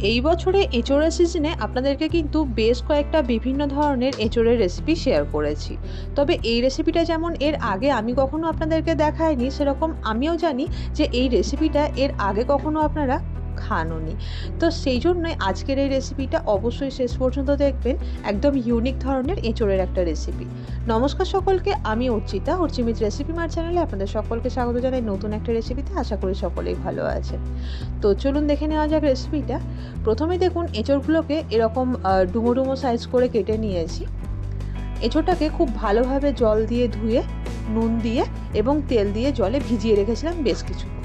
এই বছরে এঁচোড়ের সিজনে আপনাদেরকে কিন্তু বেশ কয়েকটা বিভিন্ন ধরনের এঁচোড়ের রেসিপি শেয়ার করেছি। তবে এই রেসিপিটা যেমন এর আগে আমি কখনো আপনাদেরকে দেখাইনি, সেরকম আমিও জানি যে এই রেসিপিটা এর আগে কখনো আপনারা খাননি তো সেই জন্যই আজকের এই রেসিপিটা অবশ্যই শেষ পর্যন্ত দেখবেন। একদম ইউনিক ধরনের এঁচোড়ের একটা রেসিপি নমস্কার সকলকে, আমি অর্চিতা, অর্চিমিত রেসিপি মার চ্যানেলে আপনাদের সকলকে স্বাগত জানাই নতুন একটা রেসিপিতে আশা করি সকলেই ভালো আছেন। তো চলুন দেখে নেওয়া যাক রেসিপিটা প্রথমে দেখুন, এঁচড়গুলোকে এরকম ডুমো ডুমো সাইজ করে কেটে নিয়েছি। এঁচড়টাকে খুব ভালোভাবে জল দিয়ে ধুয়ে, নুন দিয়ে এবং তেল দিয়ে জলে ভিজিয়ে রেখেছিলাম বেশ কিছুক্ষণ।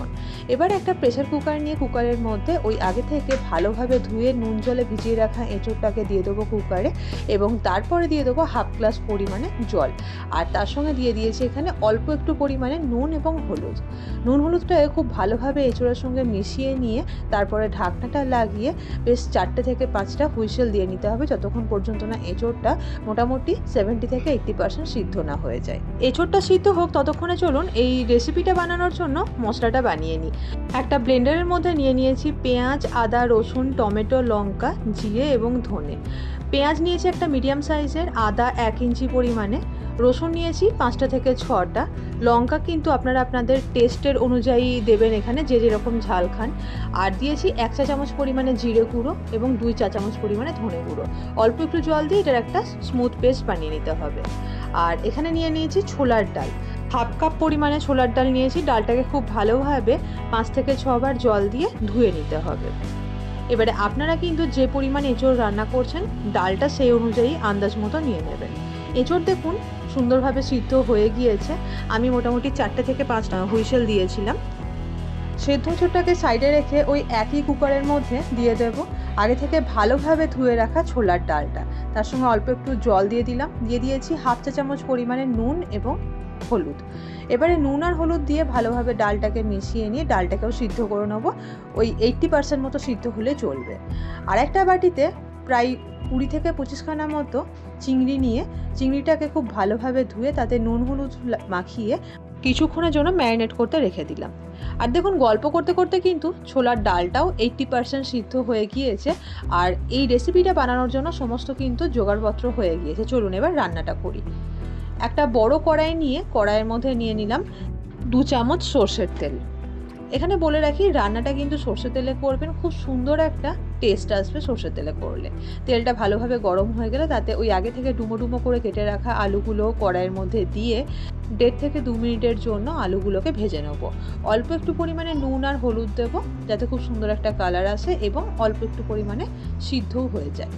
এবার একটা প্রেশার কুকার নিয়ে কুকারের মধ্যে ওই আগে থেকে ভালোভাবে ধুয়ে নুন জলে ভিজিয়ে রাখা এঁচড়টাকে দিয়ে দেবো কুকারে এবং তারপরে দিয়ে দেবো হাফ গ্লাস পরিমাণে জল। আর তার সঙ্গে দিয়ে দিয়েছি এখানে অল্প একটু পরিমাণে নুন এবং হলুদ। নুন হলুদটাকে খুব ভালোভাবে এঁচড়ের সঙ্গে মিশিয়ে নিয়ে তারপরে ঢাকনাটা লাগিয়ে বেশ চারটে থেকে পাঁচটা হুইসেল দিয়ে নিতে হবে যতক্ষণ পর্যন্ত না এঁচড়টা মোটামুটি সেভেন্টি থেকে এইট্টি পার্সেন্ট সিদ্ধ না হয়ে যায়। এঁচড়টা সিদ্ধ হোক ততক্ষণে চলুন এই রেসিপিটা বানানোর জন্য মশলাটা বানিয়ে নিই। একটা ব্লেন্ডারের মধ্যে নিয়ে নিয়েছি পেঁয়াজ, আদা, রসুন, টমেটো, লঙ্কা, জিরে এবং ধনে। পেঁয়াজ নিয়েছি একটা মিডিয়াম সাইজের, আদা এক ইঞ্চি পরিমাণে। রসুন নিয়েছি পাঁচটা থেকে ছটা। লঙ্কা কিন্তু আপনারা আপনাদের টেস্টের অনুযায়ী দেবেন এখানে, যে যেরকম ঝাল খান। আর দিয়েছি এক চা চামচ পরিমাণে জিরে গুঁড়ো এবং দুই চা চামচ পরিমাণে ধনে গুঁড়ো। অল্প একটু জল দিয়ে এটার একটা স্মুথ পেস্ট বানিয়ে নিতে হবে। আর এখানে নিয়ে নিয়েছি ছোলার ডাল। হাফ কাপ পরিমাণে ছোলার ডাল নিয়েছি। ডালটাকে খুব ভালোভাবে পাঁচ থেকে ছবার জল দিয়ে ধুয়ে নিতে হবে। এবারে আপনারা কিন্তু যে পরিমাণ এঁচড় রান্না করছেন, ডালটা সেই অনুযায়ী আন্দাজ মতো নিয়ে নেবেন। এঁচড় দেখুন, সুন্দরভাবে সিদ্ধ হয়ে গিয়েছে। আমি মোটামুটি চারটে থেকে পাঁচটা হুইসেল দিয়েছিলাম। সেদ্ধ এঁচড়টাকে সাইডে রেখে ওই একই কুকারের মধ্যে দিয়ে দেব। আগে থেকে ভালোভাবে ধুয়ে রাখা ছোলার ডালটা। তার সঙ্গে অল্প একটু জল দিয়ে দিলাম। দিয়ে দিয়েছি হাফ চা চামচ পরিমাণে নুন এবং হলুদ। এবারে নুন আর হলুদ দিয়ে ভালোভাবে ডালটাকে মিশিয়ে নিয়ে ডালটাকেও সিদ্ধ করে নেব। ওই এইট্টি পার্সেন্ট মতো সিদ্ধ হলে চলবে। আর একটা বাটিতে প্রায় কুড়ি থেকে পঁচিশখানা মতো চিংড়ি নিয়ে চিংড়িটাকে খুব ভালোভাবে ধুয়ে তাতে নুন হলুদ মাখিয়ে কিছুক্ষণের জন্য ম্যারিনেট করতে রেখে দিলাম। আর দেখুন, গল্প করতে করতে কিন্তু ছোলার ডালটাও এইট্টি পার্সেন্ট সিদ্ধ হয়ে গিয়েছে। আর এই রেসিপিটা বানানোর জন্য সমস্ত কিন্তু জোগাড়পত্র হয়ে গিয়েছে। চলুন এবার রান্নাটা করি। একটা বড় কড়াই নিয়ে কড়াইয়ের মধ্যে নিয়ে নিলাম দু চামচ সর্ষের তেল। এখানে বলে রাখি, রান্নাটা কিন্তু সর্ষের তেলে করবেন, খুব সুন্দর একটা টেস্ট আসবে সর্ষের তেলে করলে। তেলটা ভালোভাবে গরম হয়ে গেলে তাতে ওই আগে থেকে ডুমো ডুমো করে কেটে রাখা আলুগুলো কড়াইয়ের মধ্যে দিয়ে দেড় থেকে দু মিনিটের জন্য আলুগুলোকে ভেজে নেব। অল্প একটু পরিমাণে নুন আর হলুদ দেবো, যাতে খুব সুন্দর একটা কালার আসে এবং অল্প একটু পরিমাণে সিদ্ধও হয়ে যায়।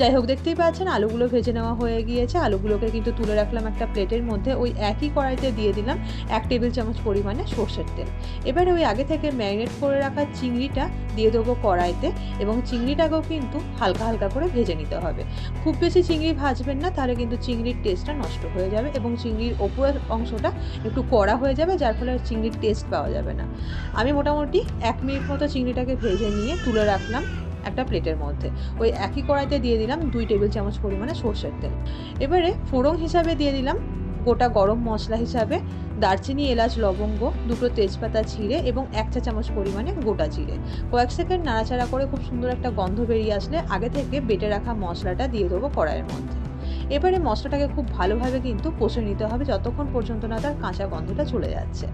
যাই হোক, দেখতেই পাচ্ছেন, আলুগুলো ভেজে নেওয়া হয়ে গিয়েছে। আলুগুলোকে কিন্তু তুলে রাখলাম একটা প্লেটের মধ্যে। ওই একই কড়াইতে দিয়ে দিলাম এক টেবিল চামচ পরিমাণে সর্ষের তেল। এবার ওই আগে থেকে ম্যারিনেট করে রাখা চিংড়িটা দিয়ে দেবো কড়াইতে এবং চিংড়িটাকেও কিন্তু হালকা হালকা করে ভেজে নিতে হবে। খুব বেশি চিংড়ি ভাজবেন না, তাহলে কিন্তু চিংড়ির টেস্টটা নষ্ট হয়ে যাবে এবং চিংড়ির ওপরের অংশটা একটু কড়া হয়ে যাবে, যার ফলে চিংড়ির টেস্ট পাওয়া যাবে না। আমি মোটামুটি এক মিনিট মতো চিংড়িটাকে ভেজে নিয়ে তুলে রাখলাম। একটা প্লেটের মধ্যে। ওই একই কড়াইতে দিয়ে দিলাম দুই টেবিল চামচ পরিমাণে সর্ষের তেল। এবারে ফোড়ন হিসাবে দিয়ে দিলাম গোটা গরম মশলা হিসাবে দারচিনি, এলাচ, লবঙ্গ, দুটো তেজপাতা ছিঁড়ে এবং এক চা চামচ পরিমাণে গোটা জিরে। কয়েক সেকেন্ড নাড়াচাড়া করে খুব সুন্দর একটা গন্ধ বেরিয়ে আসলে আগে থেকে বেটে রাখা মশলাটা দিয়ে দেবো কড়াইয়ের মধ্যে। এবারে মশলাটাকে খুব ভালোভাবে কিন্তু কষে নিতে হবে যতক্ষণ পর্যন্ত না তার কাঁচা গন্ধটা চলে যাচ্ছে।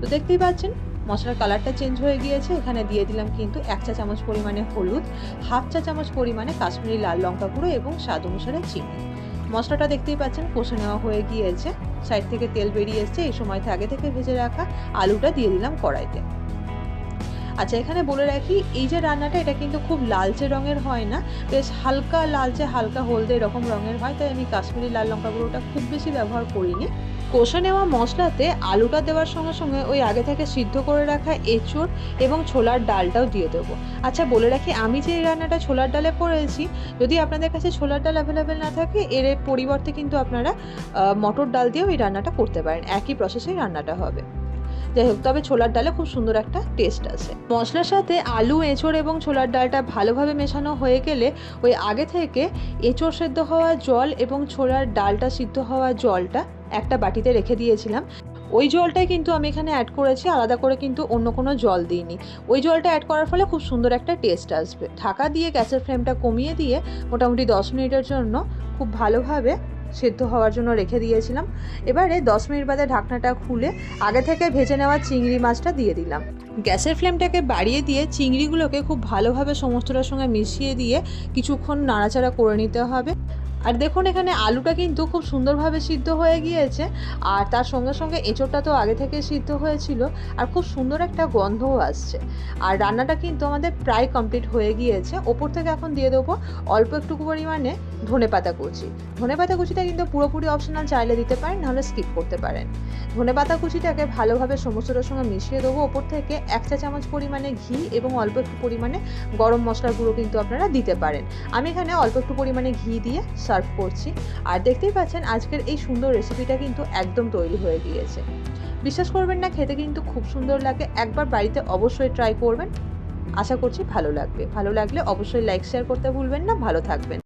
তো দেখতেই পাচ্ছেন, মশলার কালারটা চেঞ্জ হয়ে গিয়েছে। এখানে দিয়ে দিলাম কিন্তু এক চা চামচ পরিমাণে হলুদ, হাফ চা চামচ পরিমাণে কাশ্মীরি লাল লঙ্কা গুঁড়ো এবং স্বাদ অনুসারে চিনি। মশলাটা দেখতেই পাচ্ছেন কষে নেওয়া হয়ে গিয়েছে। সাইড থেকে তেল বেরিয়ে এসছে। এই সময়তে আগে থেকে ভেজে রাখা আলুটা দিয়ে দিলাম কড়াইতে। আচ্ছা এখানে বলে রাখি, এই যে রান্নাটা, এটা কিন্তু খুব লালচে রঙের হয় না। বেশ হালকা লালচে, হালকা হলদে এরকম রঙের হয়, তাই আমি কাশ্মীরি লাল লঙ্কা গুঁড়োটা খুব বেশি ব্যবহার করিনি। কষে নেওয়া মশলাতে আলুটা দেওয়ার সঙ্গে সঙ্গে ওই আগে থেকে সিদ্ধ করে রাখা এঁচড় এবং ছোলার ডালটাও দিয়ে দেবো। আচ্ছা বলে রাখি, আমি যে এই রান্নাটা ছোলার ডালে করেছি, যদি আপনাদের কাছে ছোলার ডাল অ্যাভেলেবেল না থাকে, এর পরিবর্তে কিন্তু আপনারা মটর ডাল দিয়েও এই রান্নাটা করতে পারেন। একই প্রসেসেই রান্নাটা হবে। যাই হোক, তবে ছোলার ডালে খুব সুন্দর একটা টেস্ট আছে। মশলার সাথে আলু, এঁচড় এবং ছোলার ডালটা ভালোভাবে মেশানো হয়ে গেলে ওই আগে থেকে এঁচড় সেদ্ধ হওয়া জল এবং ছোলার ডালটা সিদ্ধ হওয়া জলটা একটা বাটিতে রেখে দিয়েছিলাম। ওই জলটাই কিন্তু আমি এখানে অ্যাড করেছি, আলাদা করে কিন্তু অন্য কোনো জল দিইনি। ওই জলটা অ্যাড করার ফলে খুব সুন্দর একটা টেস্ট আসবে। ঢাকা দিয়ে গ্যাসের ফ্লেমটা কমিয়ে দিয়ে মোটামুটি দশ মিনিটের জন্য খুব ভালোভাবে সেদ্ধ হওয়ার জন্য রেখে দিয়েছিলাম। এবারে দশ মিনিট বাদে ঢাকনাটা খুলে আগে থেকে ভেজে নেওয়া চিংড়ি মাছটা দিয়ে দিলাম। গ্যাসের ফ্লেমটাকে বাড়িয়ে দিয়ে চিংড়িগুলোকে খুব ভালোভাবে সমস্তটার সঙ্গে মিশিয়ে দিয়ে কিছুক্ষণ নাড়াচাড়া করে নিতে হবে। আর দেখুন এখানে আলুটা কিন্তু খুব সুন্দরভাবে সিদ্ধ হয়ে গিয়েছে। আর তার সঙ্গে সঙ্গে এঁচোড়টা তো আগে থেকে সিদ্ধ হয়েছিল। আর খুব সুন্দর একটা গন্ধও আসছে। আর রান্নাটা কিন্তু আমাদের প্রায় কমপ্লিট হয়ে গিয়েছে। ওপর থেকে এখন দিয়ে দেবো অল্প একটু পরিমাণে ধনে পাতা কুচি। ধনে পাতা কুচিটা কিন্তু পুরোপুরি অপশনাল চাইলে দিতে পারেন, নাহলে স্কিপ করতে পারেন। ধনে পাতা কুচিটাকে ভালোভাবে সমস্তটার সঙ্গে মিশিয়ে দেবো। ওপর থেকে এক চা চামচ পরিমাণে ঘি এবং অল্প একটু পরিমাণে গরম মশলার গুঁড়ো কিন্তু আপনারা দিতে পারেন। আমি এখানে অল্প একটু পরিমাণে ঘি দিয়ে সার্ভ করছি। আর দেখতেই পাচ্ছেন আজকের এই সুন্দর রেসিপিটা কিন্তু একদম তৈরি হয়ে গিয়েছে। বিশ্বাস করবেন না, খেতে কিন্তু খুব সুন্দর লাগে। একবার বাড়িতে অবশ্যই ট্রাই করবেন। আশা করছি ভালো লাগবে। ভালো লাগলে অবশ্যই লাইক শেয়ার করতে ভুলবেন না। ভালো থাকবেন।